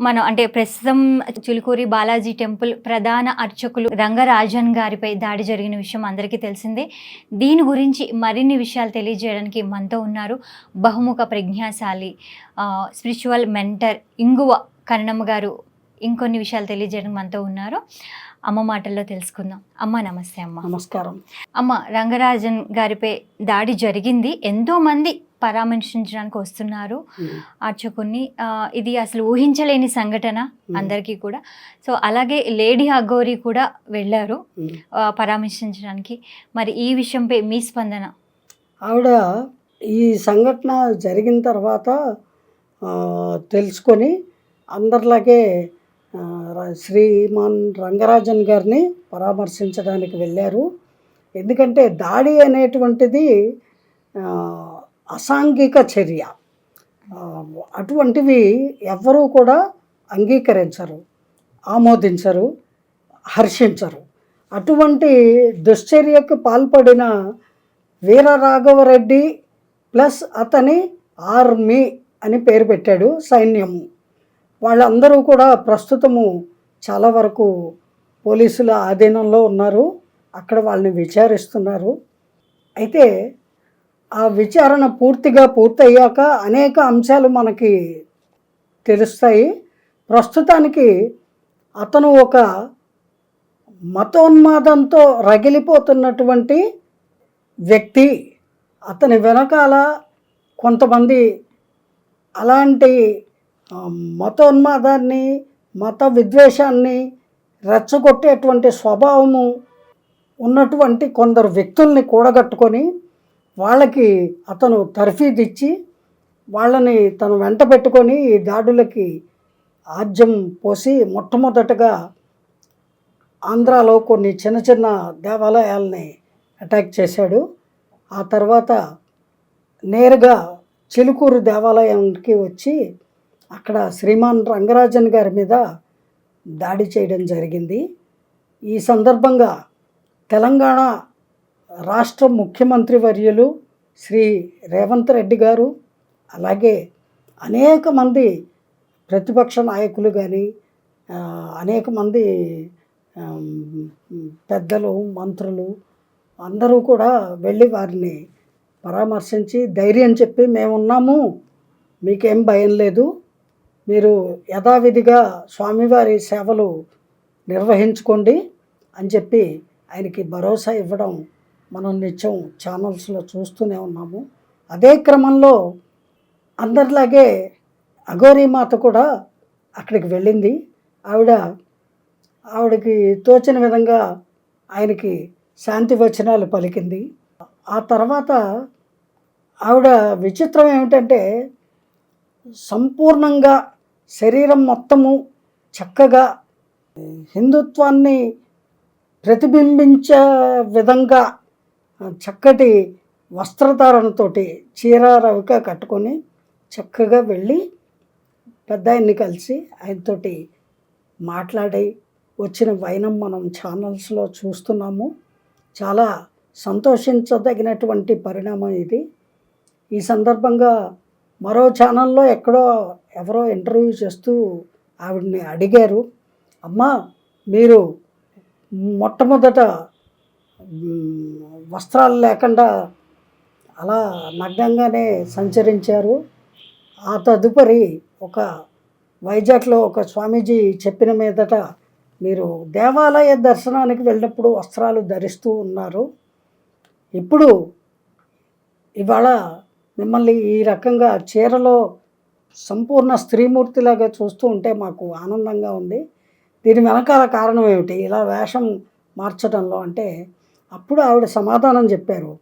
మనం అంటే ప్రస్తుతం చిలుకూరి బాలాజీ టెంపుల్ ప్రధాన అర్చకులు రంగరాజన్ గారిపై దాడి జరిగిన విషయం అందరికీ తెలిసిందే. దీని గురించి మరిన్ని విషయాలు తెలియజేయడానికి మనతో ఉన్నారు బహుముఖ ప్రజ్ఞాశాలి స్పిరిచువల్ మెంటర్ ఇంగువ కన్నమ్మ గారు. ఇంకొన్ని విషయాలు తెలియజేయడానికి మనతో ఉన్నారు. అమ్మ మాటల్లో తెలుసుకుందాం. అమ్మ నమస్తే అమ్మ. నమస్కారం. అమ్మ రంగరాజన్ గారిపై దాడి జరిగింది. ఎంతో మంది పరామర్శించడానికి వస్తున్నారు అర్చకుని ఇది అసలు ఊహించలేని సంఘటన అందరికీ కూడా. సో అలాగే లేడీ అగోరి కూడా వెళ్ళారు పరామర్శించడానికి. మరి ఈ విషయంపై మీ స్పందన? ఆవిడ ఈ సంఘటన జరిగిన తర్వాత తెలుసుకొని అందరిలాగే శ్రీమాన్ రంగరాజన్ గారిని పరామర్శించడానికి వెళ్ళారు. ఎందుకంటే దాడి అనేటువంటిది అసాంఘిక చర్య. అటువంటివి ఎవ్వరూ కూడా అంగీకరించరు ఆమోదించరు హర్షించరు. అటువంటి దుశ్చర్యకు పాల్పడిన వీరరాఘవరెడ్డి ప్లస్ అతని ఆర్మీ అని పేరు పెట్టాడు సైన్యము వాళ్ళందరూ కూడా ప్రస్తుతము చాలా వరకు పోలీసుల ఆధీనంలో ఉన్నారు. అక్కడ వాళ్ళని విచారిస్తున్నారు. అయితే ఆ విచారణ పూర్తిగా పూర్తయ్యాక అనేక అంశాలు మనకి తెలుస్తాయి. ప్రస్తుతానికి అతను ఒక మతోన్మాదంతో రగిలిపోతున్నటువంటి వ్యక్తి. అతని వెనకాల కొంతమంది అలాంటి మతోన్మాదాన్ని మత విద్వేషాన్ని రెచ్చగొట్టేటువంటి స్వభావము ఉన్నటువంటి కొందరు వ్యక్తుల్ని కూడగట్టుకొని వాళ్ళకి అతను తర్ఫీదిచ్చి వాళ్ళని తను వెంట పెట్టుకొని ఈ దాడులకి ఆజ్యం పోసి మొట్టమొదటగా ఆంధ్రాలో కొన్ని చిన్న చిన్న దేవాలయాల్ని అటాక్ చేశాడు. ఆ తర్వాత నేరుగా చిలుకూరు దేవాలయానికి వచ్చి అక్కడ శ్రీమాన్ రంగరాజన్ గారి మీద దాడి చేయడం జరిగింది. ఈ సందర్భంగా తెలంగాణ రాష్ట్ర ముఖ్యమంత్రి వర్యులు శ్రీ రేవంత్ రెడ్డి గారు అలాగే అనేక మంది ప్రతిపక్ష నాయకులు కానీ అనేక మంది పెద్దలు మంత్రులు అందరూ కూడా వెళ్ళి వారిని పరామర్శించి ధైర్యం చెప్పి మేమున్నాము మీకేం భయం లేదు మీరు యథావిధిగా స్వామివారి సేవలు నిర్వహించుకోండి అని చెప్పి ఆయనకి భరోసా ఇవ్వడం మనం నిత్యం ఛానల్స్లో చూస్తూనే ఉన్నాము. అదే క్రమంలో అందరిలాగే అఘోరీమాత కూడా అక్కడికి వెళ్ళింది. ఆవిడ ఆవిడకి తోచిన విధంగా ఆయనకి శాంతి వచనాలు పలికింది. ఆ తర్వాత ఆవిడ విచిత్రం ఏమిటంటే సంపూర్ణంగా శరీరం మొత్తము చక్కగా హిందుత్వాన్ని ప్రతిబింబించే విధంగా చక్కటి వస్త్రధారణతోటి చీర రవిక కట్టుకొని చక్కగా వెళ్ళి పెద్ద ఆయన్ని కలిసి ఆయనతోటి మాట్లాడి వచ్చిన వైనం మనం ఛానల్స్లో చూస్తున్నాము. చాలా సంతోషించదగినటువంటి పరిణామం ఇది. ఈ సందర్భంగా మరో ఛానల్లో ఎక్కడో ఎవరో ఇంటర్వ్యూ చేస్తూ ఆవిడని అడిగారు. అమ్మా మీరు మొట్టమొదట వస్త్రాలు లేకుండా అలా నగ్నంగానే సంచరించారు. ఆ తదుపరి ఒక వైజాగ్లో ఒక స్వామీజీ చెప్పిన మీదట మీరు దేవాలయ దర్శనానికి వెళ్ళినప్పుడు వస్త్రాలు ధరిస్తూ ఉన్నారు. ఇప్పుడు ఇవాళ మిమ్మల్ని ఈ రకంగా చీరలో సంపూర్ణ స్త్రీమూర్తిలాగా చూస్తూ ఉంటే మాకు ఆనందంగా ఉంది. దీని వెనకాల కారణం ఏమిటి? ఇలా వేషం మార్చడంలో అంటే అప్పుడు ఆవిడ సమాధానం చెప్పారు.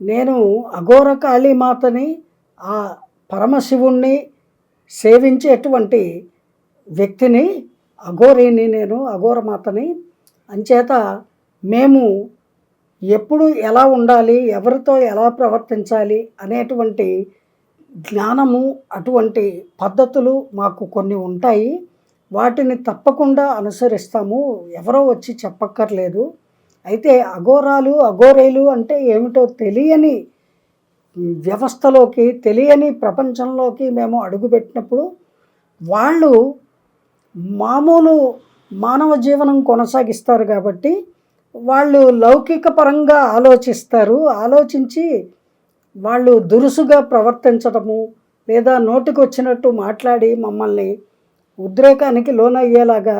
నేను అఘోర కాళీమాతని ఆ పరమశివుణ్ణి సేవించేటువంటి వ్యక్తిని అఘోరిని నేను అఘోరమాతని అంచేత మేము ఎప్పుడు ఎలా ఉండాలి ఎవరితో ఎలా ప్రవర్తించాలి అనేటువంటి జ్ఞానము అటువంటి పద్ధతులు మాకు కొన్ని ఉంటాయి. వాటిని తప్పకుండా అనుసరిస్తాము. ఎవరో వచ్చి చెప్పక్కర్లేదు. అయితే అఘోరాలు అఘోరేలు అంటే ఏమిటో తెలియని వ్యవస్థలోకి తెలియని ప్రపంచంలోకి మేము అడుగుపెట్టినప్పుడు వాళ్ళు మామూలు మానవ జీవనం కొనసాగిస్తారు కాబట్టి వాళ్ళు లౌకిక పరంగా ఆలోచిస్తారు. ఆలోచించి వాళ్ళు దురుసుగా ప్రవర్తించడము లేదా నోటికి వచ్చినట్టు మాట్లాడి మమ్మల్ని ఉద్రేకానికి లోనయ్యేలాగా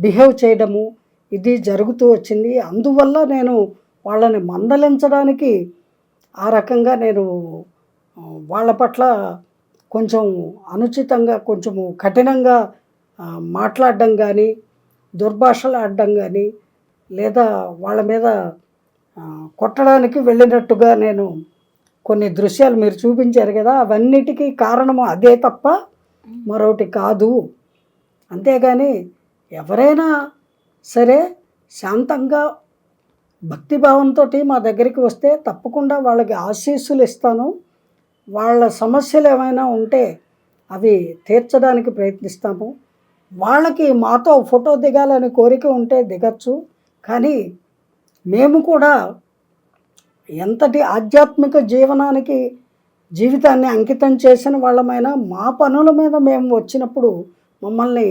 బిహేవ్ చేయడము ఇది జరుగుతూ వచ్చింది. అందువల్ల నేను వాళ్ళని మందలించడానికి ఆ రకంగా నేను వాళ్ళ పట్ల కొంచెం అనుచితంగా కొంచెము కఠినంగా మాట్లాడడం కానీ దుర్భాషలు ఆడడం కానీ లేదా వాళ్ళ మీద కొట్టడానికి వెళ్ళినట్టుగా నేను కొన్ని దృశ్యాలు మీరు చూపించారు కదా అవన్నిటికీ కారణము అదే తప్ప మరొకటి కాదు. అంతేగాని ఎవరైనా సరే శాంతంగా భక్తిభావంతో మా దగ్గరికి వస్తే తప్పకుండా వాళ్ళకి ఆశీస్సులు ఇస్తాను. వాళ్ళ సమస్యలు ఏమైనా ఉంటే అవి తీర్చడానికి ప్రయత్నిస్తాము. వాళ్ళకి మాతో ఫోటో దిగాలని కోరిక ఉంటే దిగచ్చు. కానీ మేము కూడా ఎంతటి ఆధ్యాత్మిక జీవనానికి జీవితాన్ని అంకితం చేసిన వాళ్ళమైనా మా పనుల మీద మేము వచ్చినప్పుడు మమ్మల్ని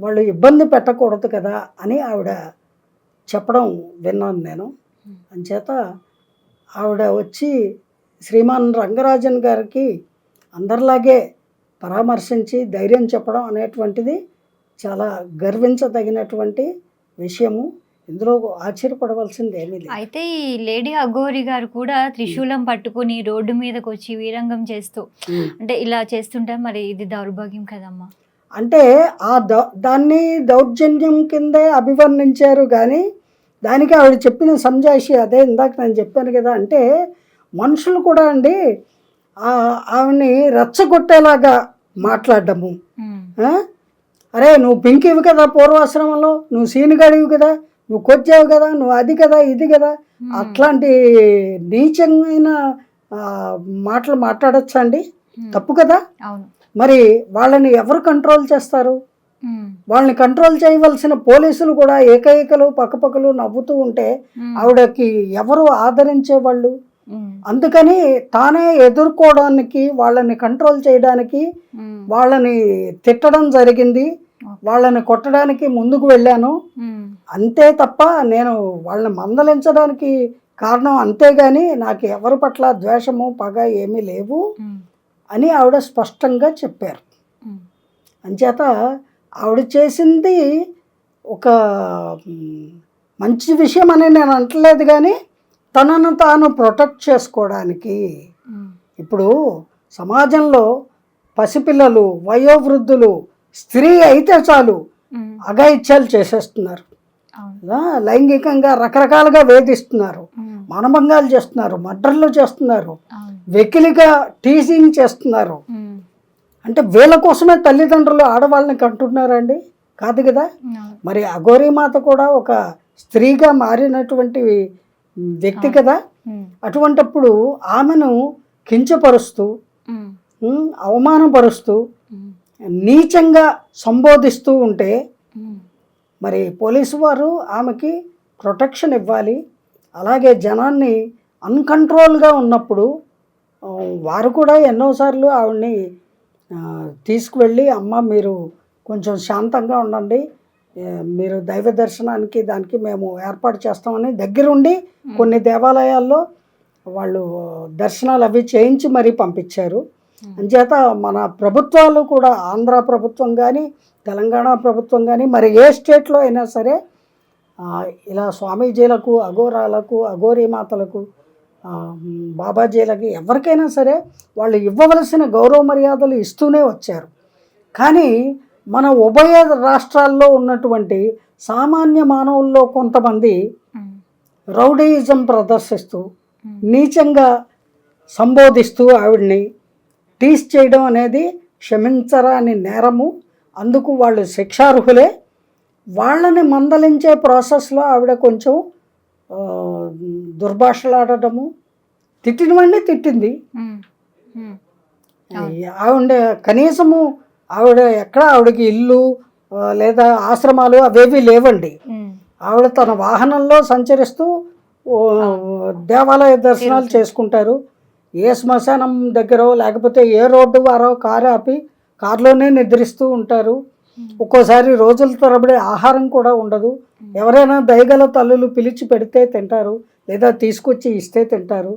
వాళ్ళు ఇబ్బంది పెట్టకూడదు కదా అని ఆవిడ చెప్పడం విన్నాను నేను. అంచేత ఆవిడ వచ్చి శ్రీమాన్ రంగరాజన్ గారికి అందరిలాగే పరామర్శించి ధైర్యం చెప్పడం అనేటువంటిది చాలా గర్వించదగినటువంటి విషయము. ఇందులో ఆశ్చర్యపడవలసింది ఏమీ లేదు. అయితే ఈ లేడీ అఘోరి గారు కూడా త్రిశూలం పట్టుకుని రోడ్డు మీదకి వచ్చి వీరంగం చేస్తూ అంటే ఇలా చేస్తుంటే మరి ఇది దౌర్భాగ్యం కదమ్మా? అంటే ఆ దౌ దాన్ని దౌర్జన్యం కిందే అభివర్ణించారు కానీ దానికి ఆవిడ చెప్పిన సంజాయిషి అదే ఇందాక నేను చెప్పాను కదా అంటే మనుషులు కూడా అండి ఆ- ఆవిడని రెచ్చగొట్టేలాగా ఆ? అరే నువ్వు పింకివి కదా పూర్వాశ్రమంలో నువ్వు సీనుగాడివి కదా నువ్వు కొచ్చావు కదా నువ్వు అది కదా ఇది కదా. అట్లాంటి నీచమైన మాటలు మాట్లాడచ్చా అండి? తప్పు కదా? అవును. మరి వాళ్ళని ఎవరు కంట్రోల్ చేస్తారు? వాళ్ళని కంట్రోల్ చేయవలసిన పోలీసులు కూడా ఏకైకలు పక్కపక్కలు నవ్వుతూ ఉంటే ఆవిడకి ఎవరు ఆదరించే వాళ్ళు అందుకని తానే ఎదుర్కోవడానికి వాళ్ళని కంట్రోల్ చేయడానికి వాళ్ళని తిట్టడం జరిగింది. వాళ్ళని కొట్టడానికి ముందుకు వెళ్ళాను. అంతే తప్ప నేను వాళ్ళని మందలించడానికి కారణం అంతేగాని నాకు ఎవరి పట్ల ద్వేషము పగ ఏమీ లేవు. అని ఆవిడ స్పష్టంగా చెప్పారు. అంచేత ఆవిడ చేసింది ఒక మంచి విషయం అని నేను అంటలేదు కానీ తనను తాను ప్రొటెక్ట్ చేసుకోవడానికి ఇప్పుడు సమాజంలో పసిపిల్లలు వయోవృద్ధులు స్త్రీ అయితే చాలు అఘాయిత్యాలు చేసేస్తున్నారు? లైంగికంగా రకరకాలుగా వేధిస్తున్నారు. మానభంగాలు చేస్తున్నారు మర్డర్లు చేస్తున్నారు వెకిలిగా టీజింగ్ చేస్తున్నారు. అంటే వీళ్ళ కోసమే తల్లిదండ్రులు ఆడవాళ్ళని కంటున్నారండి? కాదు కదా? మరి అఘోరీ మాత కూడా ఒక స్త్రీగా మారినటువంటి వ్యక్తి కదా? అటువంటప్పుడు ఆమెను కించపరుస్తూ అవమానపరుస్తూ నీచంగా సంబోధిస్తూ ఉంటే మరి పోలీసు వారు ఆమెకి ప్రొటెక్షన్ ఇవ్వాలి అలాగే జనాన్ని అన్కంట్రోల్గా ఉన్నప్పుడు వారు కూడా ఎన్నోసార్లు ఆవిడ్ని తీసుకువెళ్ళి అమ్మ మీరు కొంచెం శాంతంగా ఉండండి. మీరు దైవ దర్శనానికి దానికి మేము ఏర్పాటు చేస్తామని దగ్గరుండి కొన్ని దేవాలయాల్లో వాళ్ళు దర్శనాలు అవి చేయించి మరీ పంపించారు. అంచేత మన ప్రభుత్వాలు కూడా ఆంధ్ర ప్రభుత్వం కానీ తెలంగాణ ప్రభుత్వం కానీ మరి ఏ స్టేట్లో అయినా సరే ఇలా స్వామీజీలకు అఘోరాలకు అఘోరీ మాతలకు ఆ, మ్, బాబాజీలకి ఎవరికైనా సరే వాళ్ళు ఇవ్వవలసిన గౌరవ మర్యాదలు ఇస్తూనే వచ్చారు. కానీ మన ఉభయ రాష్ట్రాల్లో ఉన్నటువంటి సామాన్య మానవుల్లో కొంతమంది రౌడీయిజం ప్రదర్శిస్తూ నీచంగా సంబోధిస్తూ ఆవిడ్ని టీస్ చేయడం అనేది క్షమించరాని నేరము. అందుకు వాళ్ళు శిక్షార్హులే. వాళ్ళని మందలించే ప్రాసెస్లో ఆవిడ కొంచెం దుర్భాషలాడటము తిట్టినవన్నీ తిట్టింది. ఆవిడ కనీసము ఆవిడ ఎక్కడ ఆవిడకి ఇల్లు లేదా ఆశ్రమాలు అవేవి లేవండి. ఆవిడ తన వాహనంలో సంచరిస్తూ దేవాలయ దర్శనాలు చేసుకుంటారు. ఏ శ్మశానం దగ్గర లేకపోతే ఏ రోడ్డు వారో కారు ఆపి కారులోనే నిద్రిస్తూ ఉంటారు. ఒక్కోసారి రోజుల తరబడి ఆహారం కూడా ఉండదు. ఎవరైనా దయగల తల్లులు పిలిచి పెడితే తింటారు. లేదా తీసుకొచ్చి ఇస్తే తింటారు.